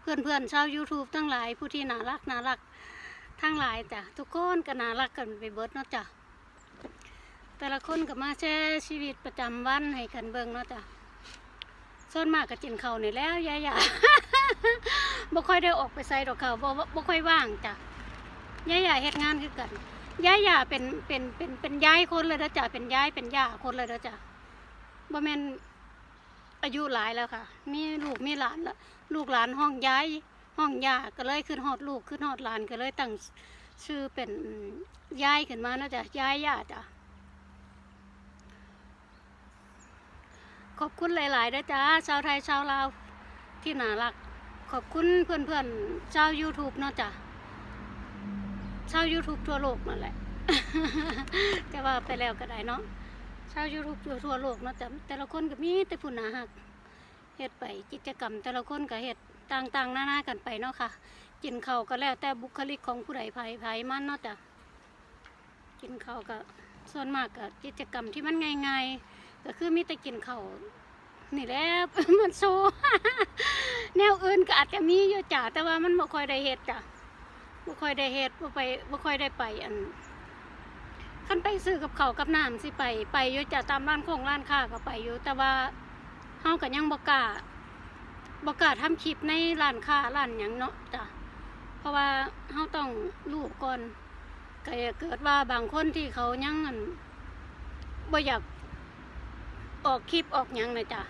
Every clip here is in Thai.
เพื่อนเพื่อนๆชาว YouTube ทั้งหลายผู้ที่น่ารักน่ารักทั้งหลายจ้ะทุกคนก็น่ารักกันไปเบิดเนาะจ้ะแต่ละคนก็มาแชร์ชีวิตประจำวันให้กันเบิ่งเนาะจ้ะส่วนมากก็กินเข้าวนี่ยแล้วยาย่าบ่ค่อยได้ออกไปใส่ดอกเขาวบ่บ่บ่ค่อยว่างจ้ะยาย่าเฮ็ดงานคือกันยาย่าเป็นเป็นเป็นเป็นยายคนเลยเด้อจ้ะเป็นยายเป็นย่าคนเลยเด้อจ้ะบ่แม่น อายุหลายแล้วค่ะ มีลูกมีหลานแล้วลูกหลานห้องย้ายห้องยาก็เลยขึ้นฮอดลูกขึ้นฮอดหลานก็เลยตั้งชื่อเป็นย้ายขึ้นมานาะจ้ะย้ายย่าจ้ะขอบคุณหลายๆเด้อจ้าชาวไทยชาวลาวที่น่ารัก ขอบคุณเพื่อนๆชาว YouTube เนาะจ้ะชาว YouTube ทั่วโลกนั่นแหละแต่ว่าไปแล้วก็ได้เนาะ ชาว YouTube ทั่วทั่วโลกเนาะจ้ะแต่ละคนก็มีแต่ผู้นารักเฮ็ดไปกิจกรรม แต่ละคนก็เฮ็ดต่างๆหน้าๆกันไปเนาะค่ะกินเข้าก็แล้วแต่บุคลิกของผู้ใดไผไผมันเนาะจ้ะกินเข้าก็ส่วนมากก็กิจกรรมที่มันง่ายๆก็คือมีแต่กินเข้านี่แหละมันโซแนวอื่นก็อาจจะมีอยู่จ้ะแต่ว่ามันบ่ค่อยได้เฮ็ดจ้ะบ่ค่อยได้เฮ็ดบ่ไปบ่ค่อยได้ไปอัน คันไปซื้อกับเขากับน้ำสิไป ไปอยู่จะตามร้านของร้านค้าก็ไปอยู่แต่ว่าเฮาก็ยังบกาบกาทำคลิปในร้านค้าร้านหยังเนาะจ้ะเพราะว่าเฮาต้องรู้ก่อนก็เกิดว่าบางคนที่เขายังบ่อยากออกคลิปออกหยังนะจ้ะ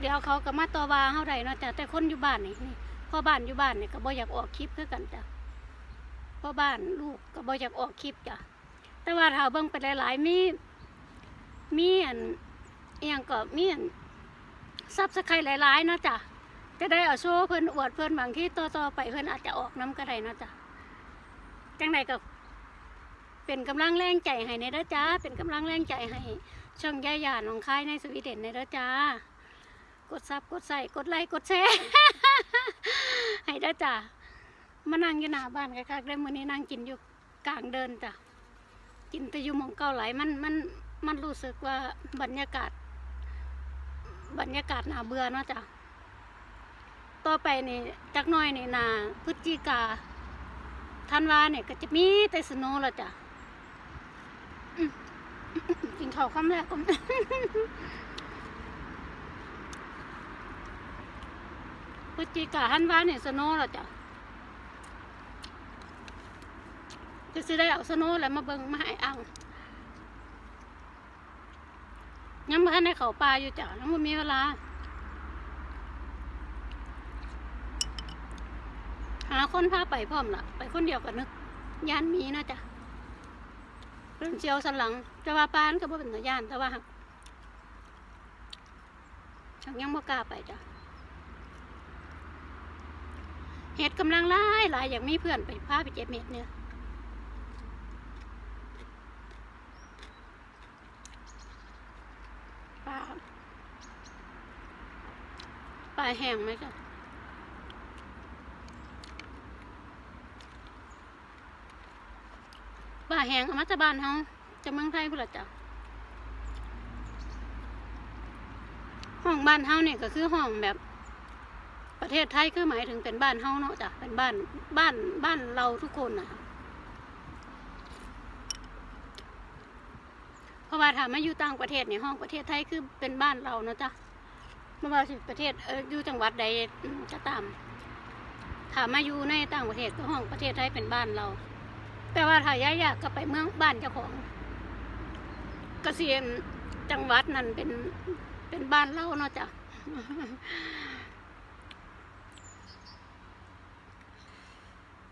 เดี๋ยวเขาก็มาต่อว่าเฮาได้เนาะจ้ะแต่คนอยู่บ้านนี่นี่พ่อบ้านอยู่บ้านนี่ก็บ่อยากออกคลิปคือกันจ้ะพ่อบ้านลูกก็บ่อยากออกคลิปจ้ะ แต่ว่าถ้าเบิ่งไปหลายๆมีมีอันเอียงก็มีอันซับสไครต์หลายๆนะจ้ะจะได้เอาโชว์เพิ่อนอวดเพิ่อนบางที่ต่อๆไปเพิ่อนอาจจะออกน้ำก็ได้นะจ้ะจังไดก็เป็นกำลังแรงใจให้ในเด้อจ้า เป็นกำลังแรงใจให้ช่องย่าหยาหนองคายในสวีเดนในเด้อจ้ากดซับกดใส่กดไลค์กดแชร์ให้เด้อจ้ามานั่งอยู่หน้าบ้านคักๆได้มื้อนี้นั่งกินอยู่กลางเดินจ้ะ กินแต่อยู่หมองเก่าไหลายมันมันมันรู้สึกว่าบรรยากาศ บรรยากาศหนาเบื่อเนาะจ้ะต่อไปนี่จักน้อยนี่นาพฤศจิกาธันวาเนี่ยก็จะมีแต่สโนแล้วจ้ะกินข้าวคำแรกก็พฤศจิกาฮันวาเนี่ยสโนแล้วจ้ะ จะสิได้เอาสโนว์แล้วมาเบิ่งมาให้อ่างยังบ่ทันเขาป่าอยู่จ้ะยังบ่มีเวลา หาคนพาไปพร้อมล่ะไปคนเดียวก็นึกยานมีนะจ้ะเรื่องเจียวสันหลังแต่ว่าปานก็บ่เป็นตาย่านแต่ว่าฉันยังบ่กล้าไปจ้ะเห็ดกำลังหลายหลายอยากมีเพื่อนไปพาไปเจ็บเม็ดเนี่ยปลาปลา แห้งไหมจ้ะปลาแห้งมาจากบ้านเฮาจากเมืองไทยพุ่นละจ้ะห้องบ้านเฮาเนี่ยก็คือห้องแบบ ประเทศไทยคือหมายถึงเป็นบ้านเฮาเนาะจ้ะเป็นบ้านบ้านบ้านเราทุกคนนะเพราะว่าถ้ามาอยู่ต่างประเทศเนี่ยห้องประเทศไทยคือเป็นบ้านเราเนาะจ้ะ ม่ว่าสิประเทศเอออยู่จังหวัดใดก็ตามถ้ามาอยู่ในต่างประเทศก็ห้องประเทศไทยเป็นบ้านเรา แต่ว่าถ้าย้ายอยากก็ไปเมืองบ้านเจ้าของเกษียณจังหวัดนั่นเป็นเป็นบ้านเราเนาะจ้ะ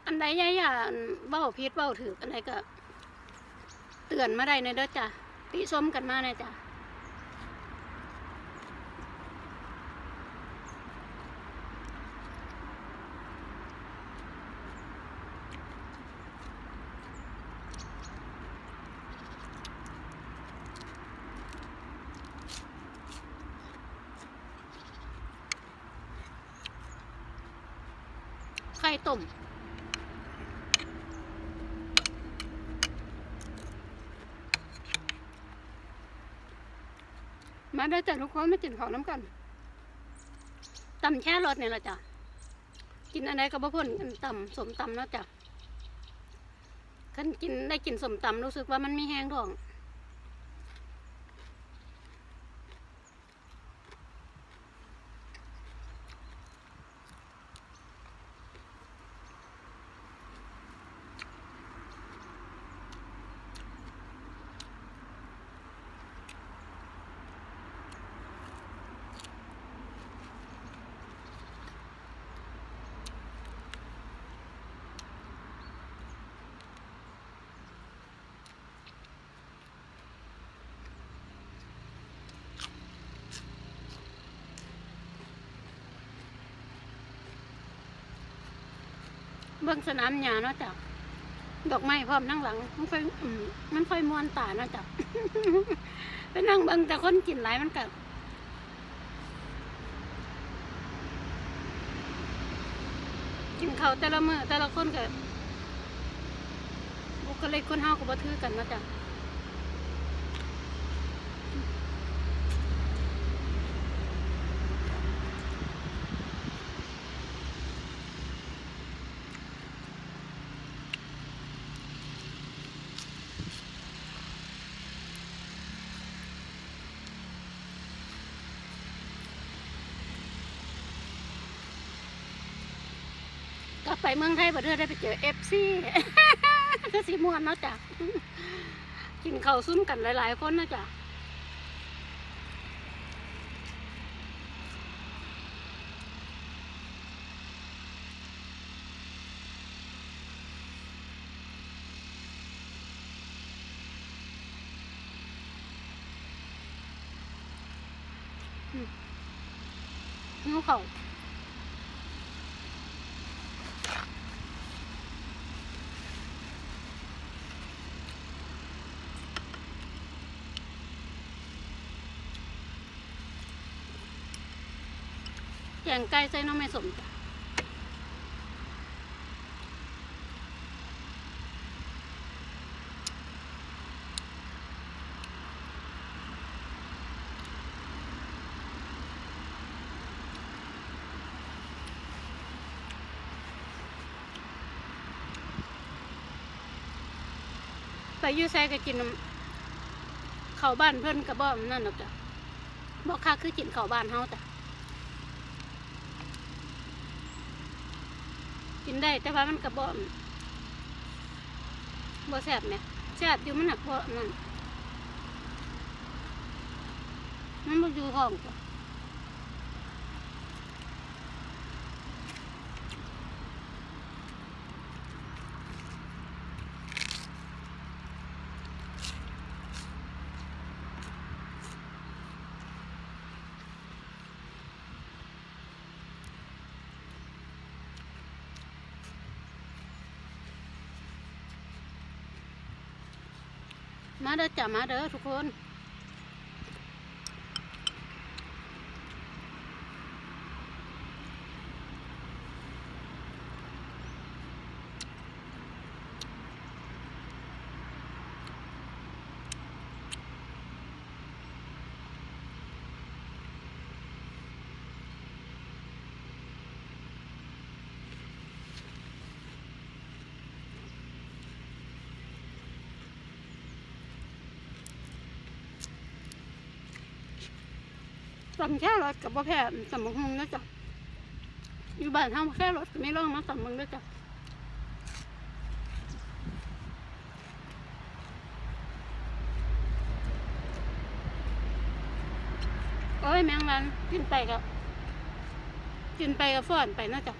อันใดย่าย่าเบ้าพิษเบ้าถืออันใดก็ เตือนมาได้ในเด้อจ้ะติส้มกันมาในจ้ะ ต้มมาได้อจ้ะทุกคนมากินข้าวน้ำกันตำแช่รสเนี่ยละจ้ะกินอะไรก็บ่พ้นกันตำสมตำเนาะจ้ะคันกินได้กินสมตำรู้สึกว่ามันมีแห้งท้อง เบื้องสนามหญ้าเนาะจ้ะดอกไม้พร้อมนั่งหลัง มันค่อยมันค่อยมวนตาเนาะจ้ะไปนั่งเบื้องแต่คนกินหลายมันก็กินเขาแต่ละมือแต่ละคนกับุคลิกคนเฮากับ่ถือกันเนาะจ้ะ ไปเมืองไทยประเทศได้ไปเจอเอฟซีก็สีม่วนเนาะจ้ะกินข้าวซุ้มกันหลาย ๆ คนนะจ้ะอืมหิวข้าว แกงไก่ใส่น้องไม่สมจ้ะไปยูไซก็กินน้ำข้าบ้านเพิ่อนกระบอกนั่นหรอกจ้ะบอกค่าคือกินเขาบ้านเฮาจ้ะ กินได้ แต่ว่ามันกระบอกบ่แซ่บไหมแสบอยู่มันหนักเพราะนั่นมันบ่อยู่ห้อง มาเด้อจ้ะมาเด้อทุกคน ตำแค่รถกับบ่แพ้ตำบักหุ่งนะจ๊ะอยู่บ้านทำแค่รถก็ไม่ร้องมาตำมึงนะจ๊ะโอ้ยแมงมันกินไปกับกินไปกับฟ้อนไปนะจ๊ะ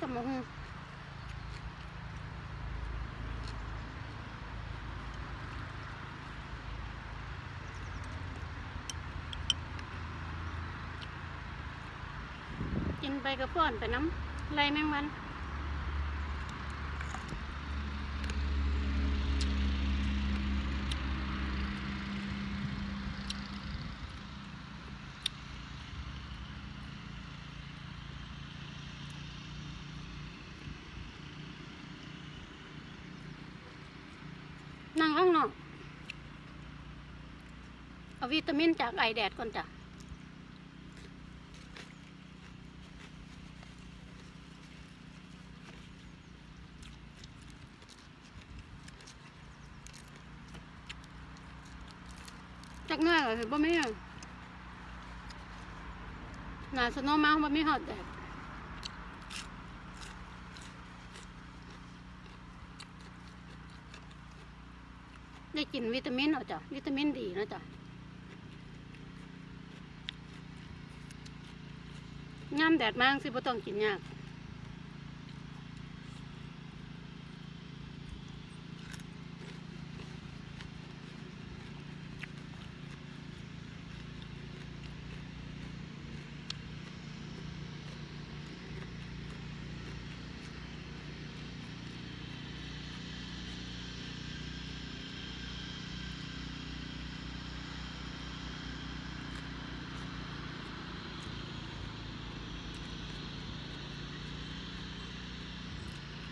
ตำบักหุ่งกิน ไปกับฟ้อนไปน้ำไรแมงวันนั่งข้างนอก เอาวิตามินจากไอแดดก่อนจ้ะ จักหน้อยก็คือบ่มีหนาสนว์มาบ่มีฮอดแดดได้กินวิตามินเอาจ้ะวิตามินดีนะจ้ะย่ำแดดมากสิบ่ต้องกินยาก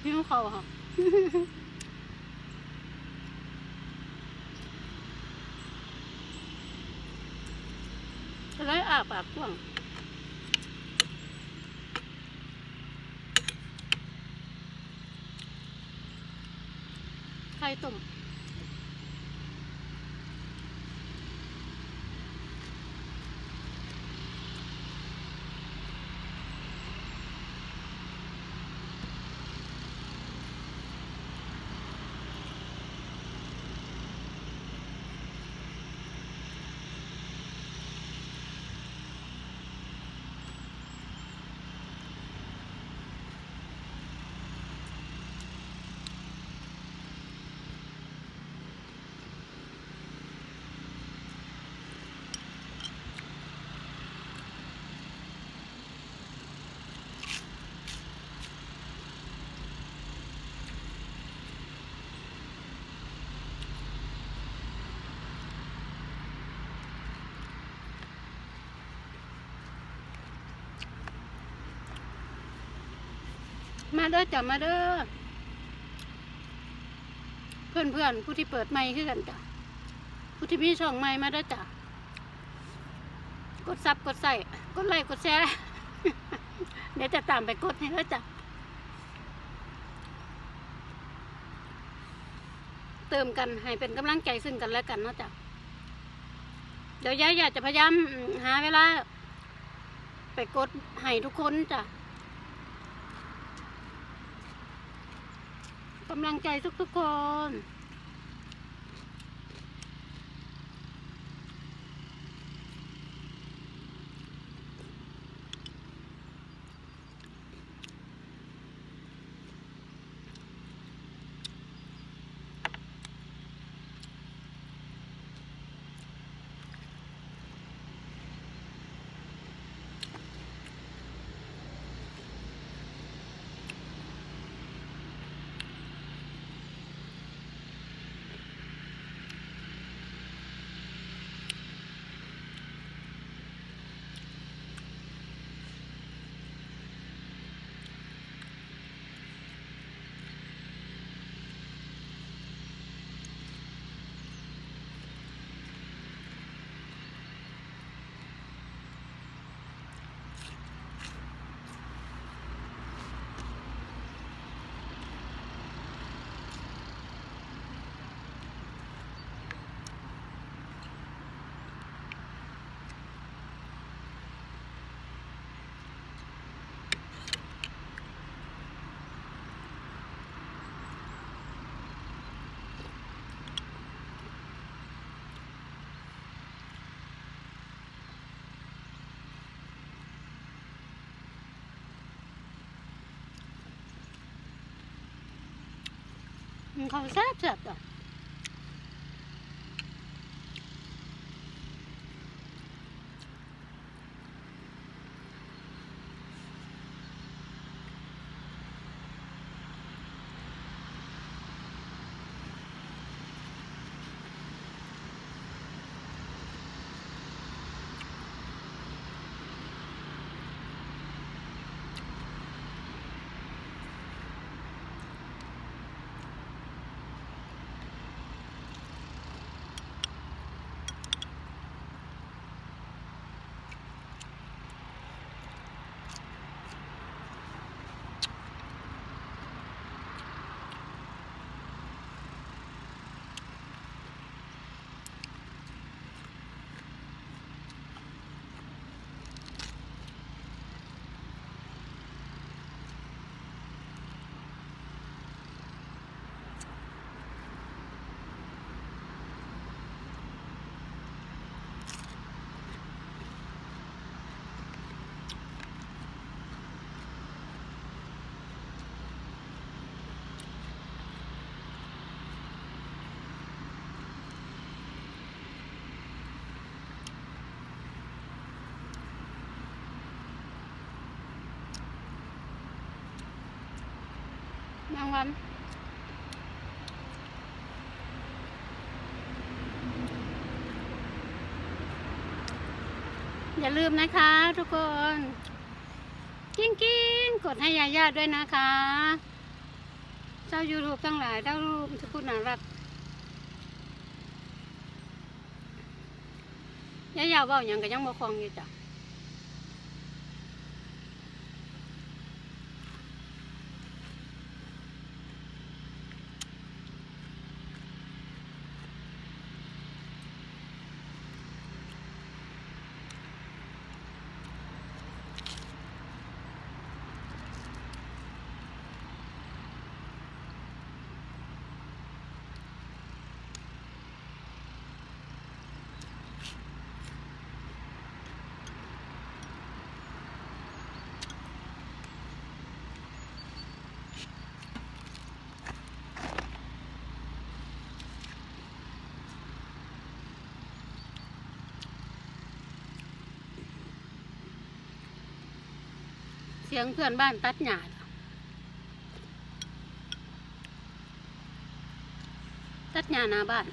หิวเขาค่ะจะได้อาปากกว้างไข่ต้ม มาเด้อจ้ะมาเด้อเพื่อนเพื่อนผู้ที่เปิดไมค์คือกันจ้ะผู้ที่มีช่องไมค์มาเด้อจ้ะกดซับกดใส่กดไลค์กดแชร์เดี๋ยวจะตามไปกดให้เด้อจ้ะเติมกันให้เป็นกำลังใจซึ่งกันและกันเนาะจ้ะเดี๋ยวยายอยากจะพยายามหาเวลา ไปกดให้ทุกคนจ้ะ กำลังใจทุกๆคน มันเขาแซ่บแซ่บจ้ะน้องวันอย่าลืมนะคะทุกคน กิ้งกิ้งกดให้ยาย่าด้วยนะคะเจ้ายูทูบทั้งหลายเจ้ารูปที่พูดน่ารักยายาเว่าอย่างก็ยังบ่คลองอยู่จ้ะ สียงเพื่อนบ้านตัดหญ้าตัดหญ้าหน้าบ้าน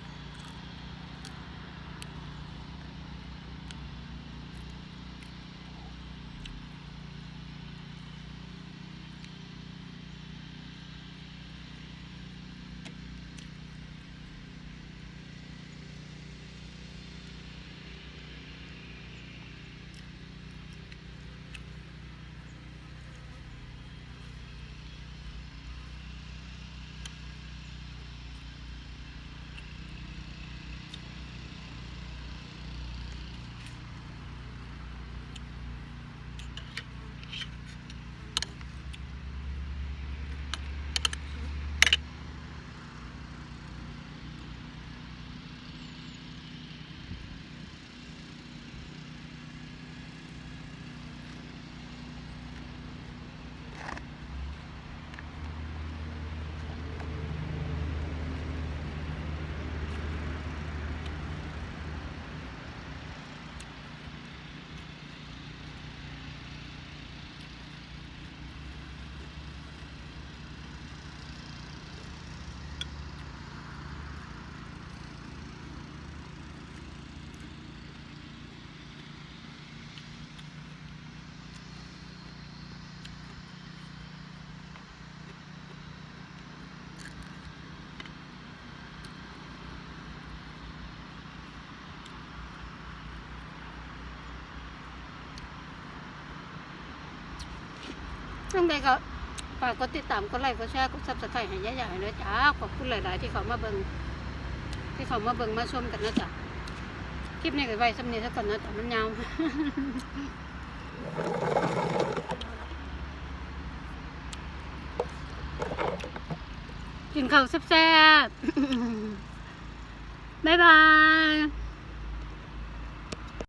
ต้งไปก็ฝากกดติดตามกดไลค์กดแชร์กดซับสไครต์ให้ยายๆให้ด้วยจ้าขอบคุณหลาย ๆ ที่เขามาเบิ่งที่เขามาเบิ่งมาชมกันนะจ๊ะคลิปนี้ก็ไว้สำเนียงซะก่อนนะจ๊ะมันยาวกินข้าวแซ่บๆบ๊ายบาย